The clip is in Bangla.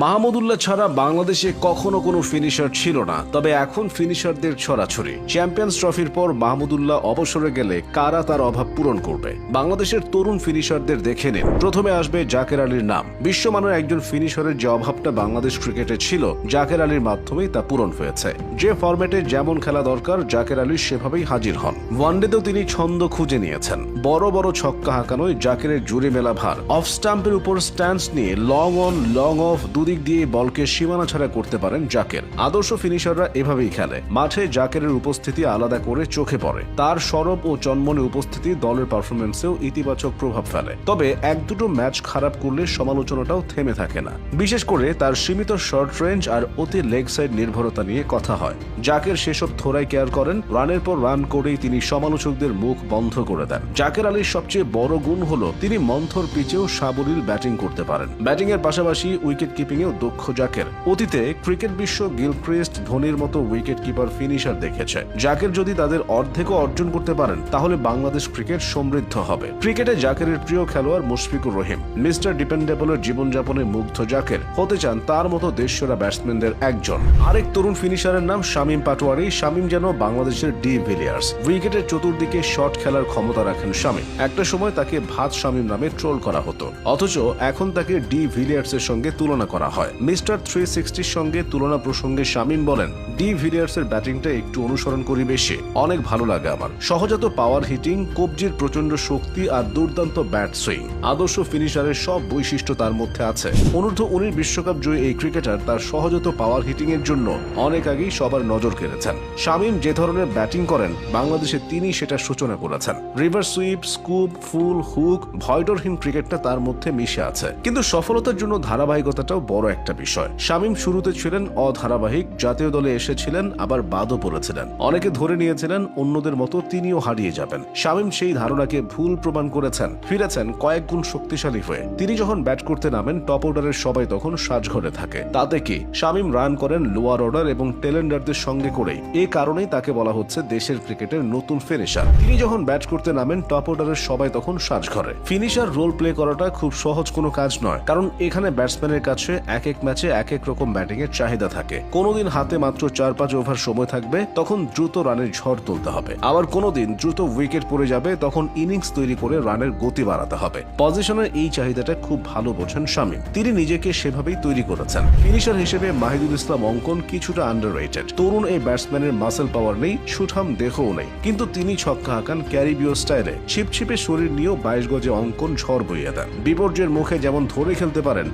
মাহমুদুল্লাহ ছাড়া বাংলাদেশে কখনো কোনো ফিনিশার ছিল না। তবে এখন ফিনিশারদের ছড়াছড়ি। চ্যাম্পিয়ন্স ট্রফির পর মাহমুদুল্লাহ অবসরে গেলে কারা তার অভাব পূরণ করবে? বাংলাদেশের তরুণ ফিনিশারদের দেখে নিন। প্রথমে আসবে জাকের আলীর নাম। বিশ্বমানের একজন ফিনিশারের যে অভাবটা বাংলাদেশ ক্রিকেটে ছিল, জাকের আলীর মাধ্যমেই তা পূরণ হয়েছে। যে ফরম্যাটে যেমন খেলা দরকার, জাকের আলী সেভাবেই হাজির হন। ওয়ানডেতেও তিনি ছন্দ খুঁজে নিয়েছেন। বড় বড় ছক্কা হাঁকানোয় জাকেরের জুড়ে মেলা ভার। অফ স্টাম্পের উপর স্ট্যান্স নিয়ে লং অন লং অফ দুদিক দিয়ে বলকে সীমানা ছাড়া করতে পারেন জাকের। আদর্শ ফিনিশাররা এভাবেই খেলে। মাঠে জাকেরের উপস্থিতি আলাদা করে চোখে পড়ে। তার সরব ও চন্মনে উপস্থিতি দলের পারফরমেন্সেও ইতিবাচক প্রভাব ফেলে। তবে এক দুটো ম্যাচ খারাপ করলে সমালোচনাটাও থেমে থাকে না। বিশেষ করে তার সীমিত শর্ট রেঞ্জ আর অতি লেগ সাইড নির্ভরতা নিয়ে কথা হয়। জাকের সেসব থোড়াই কেয়ার করেন। রানের পর রান করেই তিনি সমালোচকদের মুখ বন্ধ করে দেন। জাকের আলীর সবচেয়ে বড় গুণ হলো, তিনি মন্থর পিচেও সাবলীল ব্যাটিং করতে পারেন। ব্যাটিং এর পাশাপাশি উইকেট কিপিং এও দক্ষ জাকের। অতীতে ক্রিকেট বিশ্ব গিলক্রিস্ট ধোনির মতো উইকেট কিপার ফিনিশার দেখেছে। জাকের যদি তাদের অর্ধেকও অর্জন করতে পারেন, তাহলে বাংলাদেশ ক্রিকেট সমৃদ্ধ হবে। ক্রিকেটে জাকেরের প্রিয় খেলোয়াড় মুশফিকুর রহিম। মিস্টার ডিপেন্ডেবলের জীবনযাপনে মুগ্ধ জাকের। হতে চান তার মতো দেশসেরা ব্যাটসম্যানদের একজন। আরেক তরুণ ফিনিশারের নাম শামীম পাটোয়ারি। শামীম যেন বাংলাদেশের ডি ভিলিয়ার্স। উইকেটের চতুর্দিকে শট খেলার ক্ষমতা রাখেন শামীম। একটা সময় তাকে ভাত শামীম নামে ট্রোল করা হতো। অথচ এখন তাকে ডি ভিলিয়ার্স এর সঙ্গে তুলনা করা হয়। মিস্টার থ্রি সিক্সটির সঙ্গে তুলনা প্রসঙ্গে শামীম বলেন, ডি ভিলিয়ার্স এর ব্যাটিংটা একটু অনুসরণ করি বেশি। অনেক ভালো লাগে আমার। সহজাত পাওয়ার হিটিং কবজির প্রচণ্ড শক্তি আর দুর্দান্ত ব্যাট সুইং আদর্শ ফিনিশারের সব বৈশিষ্ট্য তার মধ্যে আছে। অনূর্ধ্ব উনিশ বিশ্বকাপ জয়ী এই ক্রিকেটার তার সহজাত পাওয়ার হিটিং এর জন্য অনেক আগেই সবার নজর কেড়েছেন। শামীম যে ধরনের ব্যাটিং করেন, বাংলাদেশে তিনি সেটা সূচনা করেছেন। River sweep scoop full hook ভয়ডরহীন ক্রিকেটটা তার মধ্যে মিশে আছে। কিন্তু সফলতার জন্য ধারাবাহিকতাটাও বড় একটা বিষয়। শামীম শুরুতে ছিলেন অধারাবাহিক, জাতীয় দলে এসেছিলেন, আবার বাদও পড়েছিলেন। অনেকে ধরে নিয়েছিলেন অন্যদের মতো তিনিও হারিয়ে যাবেন। শামীম সেই ধারণাকে ভুল প্রমাণ করেছেন। ফিরেছেন কয়েক গুণ শক্তিশালী হয়ে। তিনি যখন ব্যাট করতে নামেন, টপ অর্ডারের সবাই তখন সাজঘরে থাকে। তাতে কি? শামীম রান করেন লোয়ার অর্ডার এবং টেলেন্ডারদের সঙ্গে করেই। এ কারণেই তাকে বলা হচ্ছে দেশের ক্রিকেটের নতুন ফিনিশার। তিনি যখন ব্যাট করতে নামেন, টপ অর্ডারের সবাই তখন সাজঘরে। ফিনিশার রোল প্লে করাটা খুব সহজ কোনো কাজ নয়, কারণ এখানে ব্যাটসম্যানের কাছে এক এক ম্যাচে এক এক রকম ব্যাটিং এর চাহিদা থাকে। কোনোদিন হাতে মাত্র চার পাঁচ ওভার সময় থাকবে, তখন দ্রুত রানের ঝড় তুলতে হবে। আবার কোনোদিন দ্রুত উইকেট পড়ে যাবে, তখন ইনিংস তৈরি করে রানের গতি বাড়াতে হবে। পজিশনের এই চাহিদাটা খুব ভালো বোঝেন শামীম। তিনি নিজেকে সেভাবেই তৈরি করেছেন। ফিনিশার হিসেবে মাহিদুল ইসলাম অঙ্কন কিছুটা আন্ডার তরুণ এই ব্যাটসম্যানের মাসেল পাওয়ার নেই, সুঠাম দেহও নেই। কিন্তু তিনি ছক্কা হাঁকান ক্যারিবীয় স্টাইলে। ছিপছিপে শরীর নিয়েও বাইশ গজে অঙ্কন ঝড় বইয়ে দেন। বিপর্যয়ের মুখে যেমন ধরে খেলতে পারেন